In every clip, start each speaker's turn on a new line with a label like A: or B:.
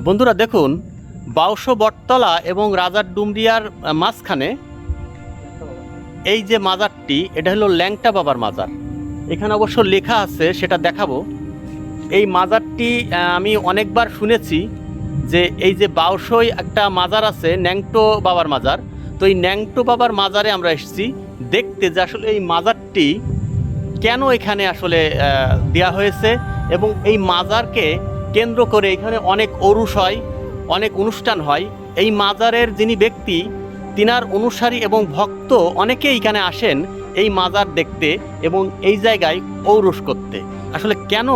A: বন্ধুরা দেখুন বাউশো বটতলা এবং রাজার ডুমরিয়ার মাঝখানে এই যে মাজারটি, এটা হলো ল্যাংটা বাবার মাজার। এখানে অবশ্য লেখা আছে, সেটা দেখাবো। এই মাজারটি আমি অনেকবার শুনেছি যে এই যে বাউশোয় একটা মাজার আছে, ন্যাংটো বাবার মাজার। তো এই ন্যাংটো বাবার মাজারে আমরা এসেছি, দেখতে যে আসলে এই মাজারটি কেন এখানে আসলে দেয়া হয়েছে এবং এই মাজারকে কেন্দ্র করে এখানে অনেক অরুষ হয়, অনেক অনুষ্ঠান হয়। এই মাজারের যিনি ব্যক্তি, তিনার অনুসারী এবং ভক্ত অনেকেই এখানে আসেন এই মাজার দেখতে এবং এই জায়গায় ঔরস করতে। আসলে কেন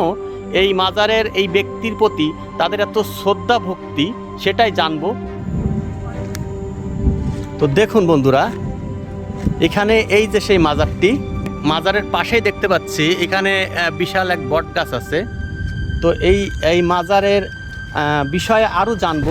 A: এই মাজারের এই ব্যক্তির প্রতি তাদের এত শ্রদ্ধা ভক্তি, সেটাই জানব। তো দেখুন বন্ধুরা, এখানে এই যে সেই মাজারটি, মাজারের পাশেই দেখতে পাচ্ছি, এখানে বিশাল এক বট গাছ আছে। তো এই এই মাজারের বিষয়ে আরও জানব।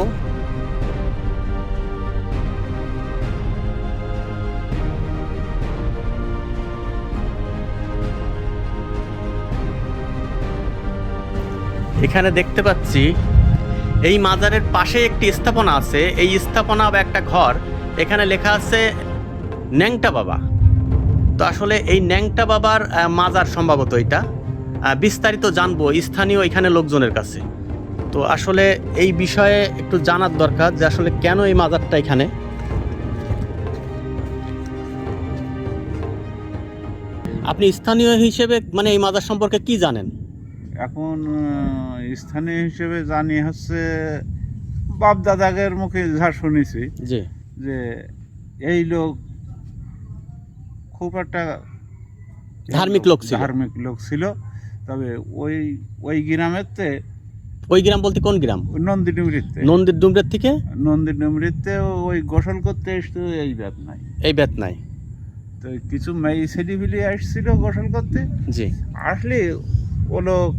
A: এখানে দেখতে পাচ্ছি, এই মাজারের পাশে একটি স্থাপনা আছে। এই স্থাপনা বা একটা ঘর, এখানে লেখা আছে, ন্যাংটা বাবা। তো আসলে এই ন্যাংটা বাবার মাজার সম্ভবত এটা। বিস্তারিত জানব স্থানীয় এখানে লোকজনের কাছে। তো আসলে এই বিষয়ে একটু জানার দরকার যে আসলে কেন এই মাজারটা এখানে? আপনি স্থানীয় হিসেবে মানে এই মাজার সম্পর্কে কি জানেন?
B: এখন স্থানীয় হিসেবে জানি হচ্ছে বাপ দাদাগের মুখে যা শুনেছি
A: জি।
B: যে এই লোক খুব একটা
A: ধার্মিক লোক ছিল।
B: ধার্মিক লোক ছিল। তবে ওই ওই গ্রামেতে
A: ওই গ্রাম বলতে কোন গ্রাম?
B: নন্দী ডুমরিতে
A: নন্দির ডুমরের থেকে?
B: নন্দী ডুমরিতে ওই গোসল করতে এসতো এই ব্যাপ নাই।
A: এই বেত নাই।
B: তো কিছু মেয়ে ছেলেপিলি আসছিল গোসল করতে।
A: জি।
B: আসলে ও লোক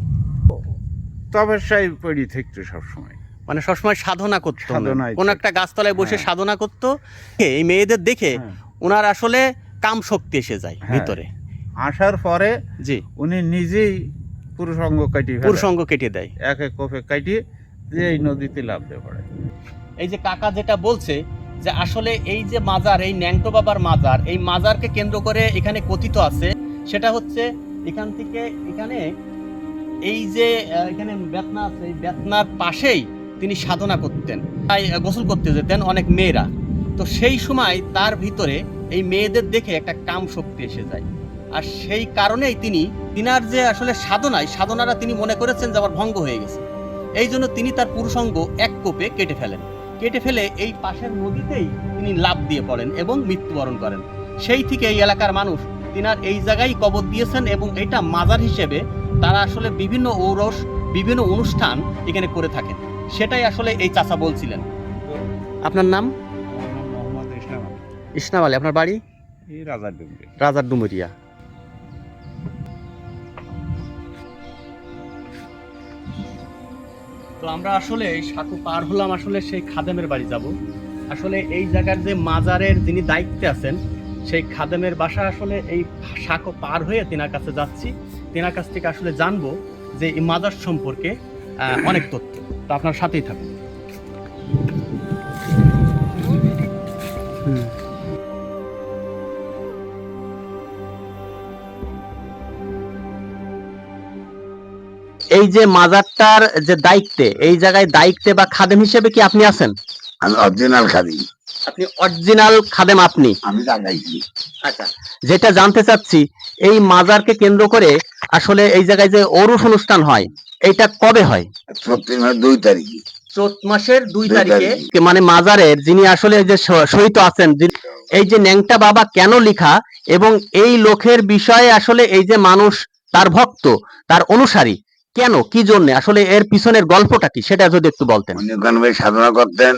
B: তপস্যায় পড়ি থাকতো সবসময়।
A: মানে সবসময় সাধনা করতো কোন একটা গাছতলায় বসে
B: হ্যাঁ।
A: সাধনা করতো। এই মেয়েদের দেখে
B: হ্যাঁ।
A: ওনার আসলে কাম শক্তি এসে যায়
B: হ্যাঁ।
A: ভিতরে।
B: আসার পরে
A: জি।
B: উনি নিজেই পুরুষঙ্গ কাটিয়ে ফেলে।
A: পুরুষঙ্গ কেটে দেয়।
B: এক এক কোপে কাটিয়ে যে এই নদীতে লাভ দিয়ে পড়ে।
A: এই যে কাকা যেটা বলছে যে আসলে এই যে মাজার এই ন্যাংটো বাবার মাজার এই মাজারকে কেন্দ্র করে এখানে কথিত আছে সেটা হচ্ছে এখান থেকে এখানে এই যে এখানে বেতনা আছে এই বেতনার পাশেই তিনি সাধনা করতেন তাই গোসল করতে যেতেন অনেক মেয়েরা। তো সেই সময় তার ভিতরে এই মেয়েদের দেখে একটা কাম শক্তি এসে যায়। আর সেই কারণেই তিনি তিনার যে আসলে সাধনায় সাধনারা তিনি মনে করেছেন যে আমার ভঙ্গ হয়ে গেছে। এই জন্য তিনি তার পুরুষঙ্গ এক কোপে কেটে ফেলেন। কেটে ফেলে এই পাশের নদীতেই তিনি লাভ দিয়ে পড়েন এবং মৃত্যুবরণ করেন। সেই থেকে এই এলাকার মানুষ তিনার এই জায়গায় কবর দিয়েছেন এবং এটা মাজার হিসেবে তারা আসলে বিভিন্ন ঔরস বিভিন্ন অনুষ্ঠান এখানে করে থাকেন। সেটাই আসলে এই চাচা বলছিলেন। আপনার নাম?
B: ইসলাম আলী,
A: ইসনাম আলী আপনার বাড়ি?
B: রাজার
A: ডুমুরিয়া। তো আমরা আসলে সাঁকু পার হলাম আসলে সেই খাদেমের বাড়ি যাব। আসলে এই জায়গার যে মাজারের যিনি দায়িত্বে আছেন, সেই খাদেমের বাসা আসলে এই সাঁকো পার হয়ে তেনার কাছে যাচ্ছি। তেনার কাছ থেকে আসলে জানব যে এই মাজার সম্পর্কে অনেক তথ্য। তো আপনার সাথেই থাকুন। এই যে মাজারটার যে দায়িত্বে এই জায়গায় দায়িত্বে বা খাদেম হিসেবে কি আপনি আছেন?
C: আমি অরিজিনাল খাদি
A: আপনি অরিজিনাল খাদেম আপনি?
C: আমি
A: আচ্ছা যেটা জানতে চাচ্ছি এই মাজারকে কেন্দ্র করে আসলে এই জায়গায় যে অরুষ অনুষ্ঠান হয় এটা কবে হয়?
C: দুই তারিখে।
A: চৈত মাসের দুই তারিখে। মানে মাজারের যিনি আসলে যে শহীদ আছেন এই যে ন্যাংটা বাবা কেন লিখা এবং এই লোকের বিষয়ে আসলে এই যে মানুষ তার ভক্ত তার অনুসারী কেন? কি জন্য? আসলে এর পিছনের গল্পটা কি? সেটা যদি একটু বলতেন।
C: উনি ওখানে বেশ সাধনা করতেন।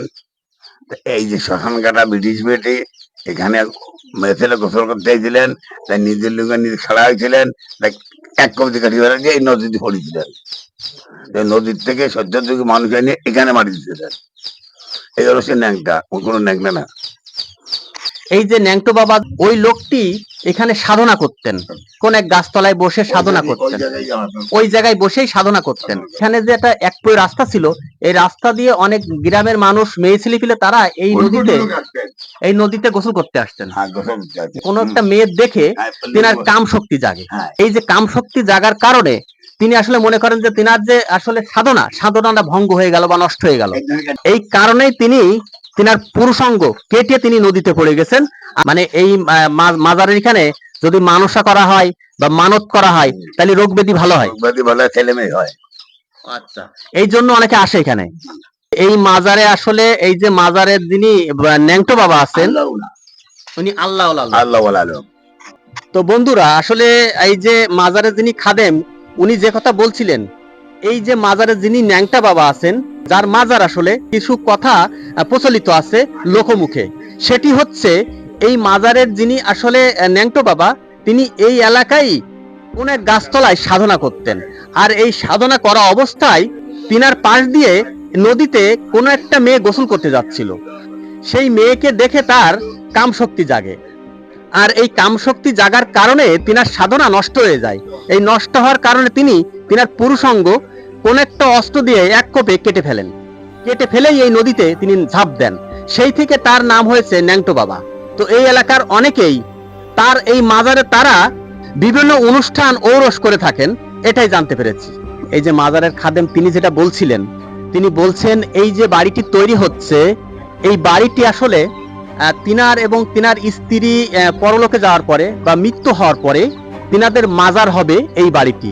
C: এই যে শ্মশান কাটা ব্রিটিশ বেটি, এখানে মেয়েছেলে গোসল করতে এসেছিলেন তাই নিজের লুঙ্গে নিজে খাড়া হয়েছিলেন, তাই এক কবিতা কাটিয়ে বেড়া এই নদীতে পড়েছিলেন। নদীর থেকে সহ্য মানুষ এনে এখানে মারি দিতেছিলেন এই হলো সে ন্যাংটা। কোনো ন্যাংটা না।
A: এই যে ন্যাংটো বাবা ওই লোকটি এখানে সাধনা করতেন। কোন এক গাছতলায় বসে সাধনা করতেন। ওই জায়গায় বসেই সাধনা করতেন। এখানে যে একটা এক রাস্তা ছিল এই রাস্তা দিয়ে অনেক গ্রামের মানুষ মেয়ে ছেলে ফেলে তারা এই নদীতে এই নদীতে গোসল করতে আসতেন।
C: হ্যাঁ,
A: কোন একটা মেয়ে দেখে তিনার কাম শক্তি জাগে।
C: হ্যাঁ।
A: এই যে কাম শক্তি জাগার কারণে তিনি আসলে মনে করেন যে তিনার যে আসলে সাধনা সাধনাটা ভঙ্গ হয়ে গেল বা নষ্ট হয়ে গেল। এই কারণেই তিনি তিনার পুরুষাঙ্গ কেটে তিনি নদীতে পড়ে গেছেন। মানে এই মাজারের এখানে যদি মানসা করা হয় বা মানত করা হয় তাহলে রোগ ব্যাধি ভালো হয়।
C: ভালো ছেলে মেয়ে হয়।
A: আচ্ছা এই জন্য অনেকে আসে এখানে। এই মাজারে আসলে এই যে মাজারের যিনি ন্যাংটো বাবা আছেন উনি আল্লাহ
C: আল্লাহ। আলম
A: তো বন্ধুরা আসলে এই যে মাজারের যিনি খাদেম উনি যে কথা বলছিলেন এই যে মাজারের যিনি ন্যাংটা বাবা আছেন, যার মাজার আসলে কিছু কথা প্রচলিত আছে লোকমুখে, সেটি হচ্ছে এই মাজারের যিনি আসলে ন্যাংটো বাবা, তিনি এই এলাকায় কোন এক গাছতলায় সাধনা করতেন। আর এই সাধনা করা অবস্থায় তিনার পাশ দিয়ে নদীতে কোনো একটা মেয়ে গোসল করতে যাচ্ছিল। সেই মেয়েকে দেখে তার কাম শক্তি জাগে। আর এই কাম শক্তি জাগার কারণে তিনার সাধনা নষ্ট হয়ে যায়। এই নষ্ট হওয়ার কারণে তিনি তিনার পুরুষাঙ্গ কোন একটা অস্ত্র দিয়ে এক কোপে কেটে ফেলেন। কেটে ফেলেই এই নদীতে তিনি ঝাঁপ দেন। সেই থেকে তার নাম হয়েছে ন্যাংটো বাবা। তো এই এলাকার অনেকেই তার এই মাজারে তারা বিভিন্ন অনুষ্ঠান ঔরস করে থাকেন, এটাই জানতে পেরেছি। এই যে মাজারের খাদেম, তিনি যেটা বলছিলেন, তিনি বলছেন, এই যে বাড়িটি তৈরি হচ্ছে, এই বাড়িটি আসলে তিনার এবং তিনার স্ত্রী পরলোকে যাওয়ার পরে বা মৃত্যু হওয়ার পরে তিনাদের মাজার হবে এই বাড়িটি।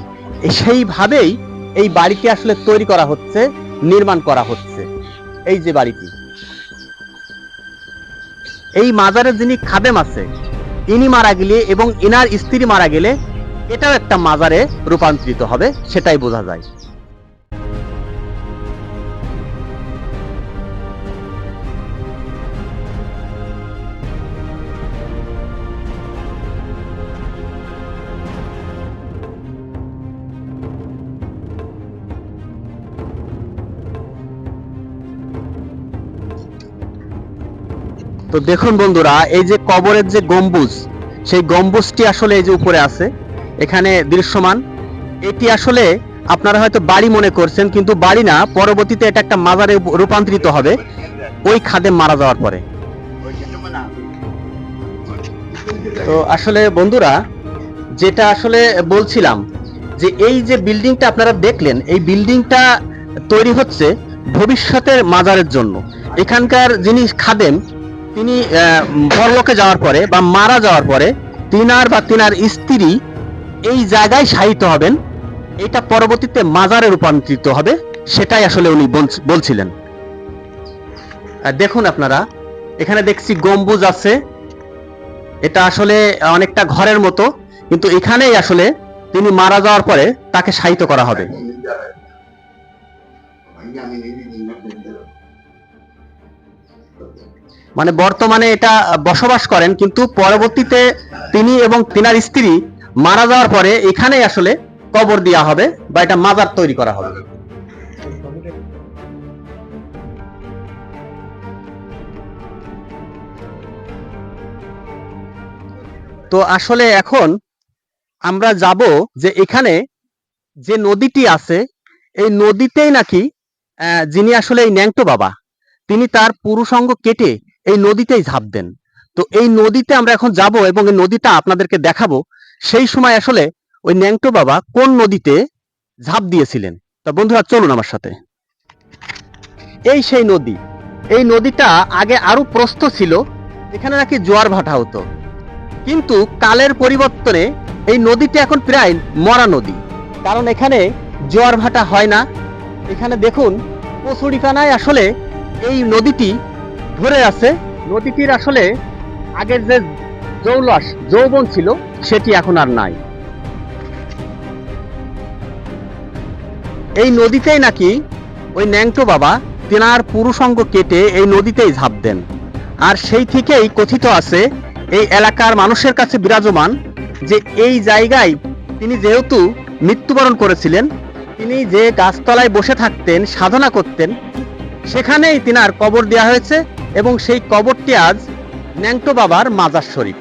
A: সেইভাবেই এই বাড়িটি আসলে তৈরি করা হচ্ছে, নির্মাণ করা হচ্ছে। এই যে বাড়িটি। এই মাজারে যিনি খাদেম আছে, ইনি মারা গেলে এবং ইনার স্ত্রী মারা গেলে এটাও একটা মাজারে রূপান্তরিত হবে, সেটাই বোঝা যায়। তো দেখুন বন্ধুরা, এই যে কবরের যে গম্বুজ, সেই গম্বুজটি আসলে এই যে উপরে আছে, এখানে দৃশ্যমান। এটি আসলে আপনারা হয়তো বাড়ি মনে করছেন, কিন্তু বাড়ি না, পরবর্তীতে এটা একটা মাজারে রূপান্তরিত হবে। ওই খাদে মারা যাওয়ার পরে। তো আসলে বন্ধুরা, যেটা আসলে বলছিলাম, যে এই যে বিল্ডিংটা আপনারা দেখলেন, এই বিল্ডিংটা তৈরি হচ্ছে ভবিষ্যতের মাজারের জন্য। এখানকার যিনি খাদেম তিনি পরলোকে যাওয়ার পরে বা মারা যাওয়ার পরে তিনার বা তিনার স্ত্রী এই জায়গায় শায়িত হবেন। এটা পরবর্তীতে মাজারে রূপান্তরিত হবে, সেটাই আসলে উনি বলছিলেন। দেখুন আপনারা, এখানে দেখছি গম্বুজ আছে। এটা আসলে অনেকটা ঘরের মতো, কিন্তু এখানেই আসলে তিনি মারা যাওয়ার পরে তাকে শায়িত করা হবে। মানে বর্তমানে এটা বসবাস করেন, কিন্তু পরবর্তীতে তিনি এবং তিনার স্ত্রী মারা যাওয়ার পরে এখানেই আসলে কবর দেওয়া হবে বা এটা মাজার তৈরি করা হবে। তো আসলে এখন আমরা যাব যে এখানে যে নদীটি আছে, এই নদীতেই নাকি যিনি আসলে এই ন্যাংটো বাবা, তিনি তার পুরুষাঙ্গ কেটে এই নদীতেই ঝাঁপ দেন। তো এই নদীতে আমরা এখন যাব এবং এই নদীটা আপনাদেরকে দেখাবো। সেই সময় আসলে ওই ন্যাংটো বাবা কোন নদীতে ঝাঁপ দিয়েছিলেন? তা বন্ধুরা চলুন আমার সাথে। এই সেই নদী। এই নদীটা আগে আরও প্রস্থ ছিল, এখানে নাকি জোয়ার ভাটা হতো। কিন্তু কালের পরিবর্তনে এই নদীটি এখন প্রায় মরা নদী। কারণ এখানে জোয়ার ভাটা হয় না। এখানে দেখুন কচুরিপানায় আসলে এই নদীটি ধরে আছে। নদীটির আসলে আগের যে জৌলস, যৌবন ছিল, সেটি এখন আর নাই। এই নদীতেই নাকি ওই ন্যাংটো বাবা তেনার পুরুষাঙ্গ কেটে এই নদীতেই ঝাঁপ দেন। আর সেই থেকেই কথিত আছে, এই এলাকার মানুষের কাছে বিরাজমান যে এই জায়গায় তিনি যেহেতু মৃত্যুবরণ করেছিলেন, তিনি যে গাছতলায় বসে থাকতেন, সাধনা করতেন, সেখানেই তিনার কবর দেওয়া হয়েছে। এবং সেই কবরটি আজ ন্যাংটো বাবার মাজার শরীফ।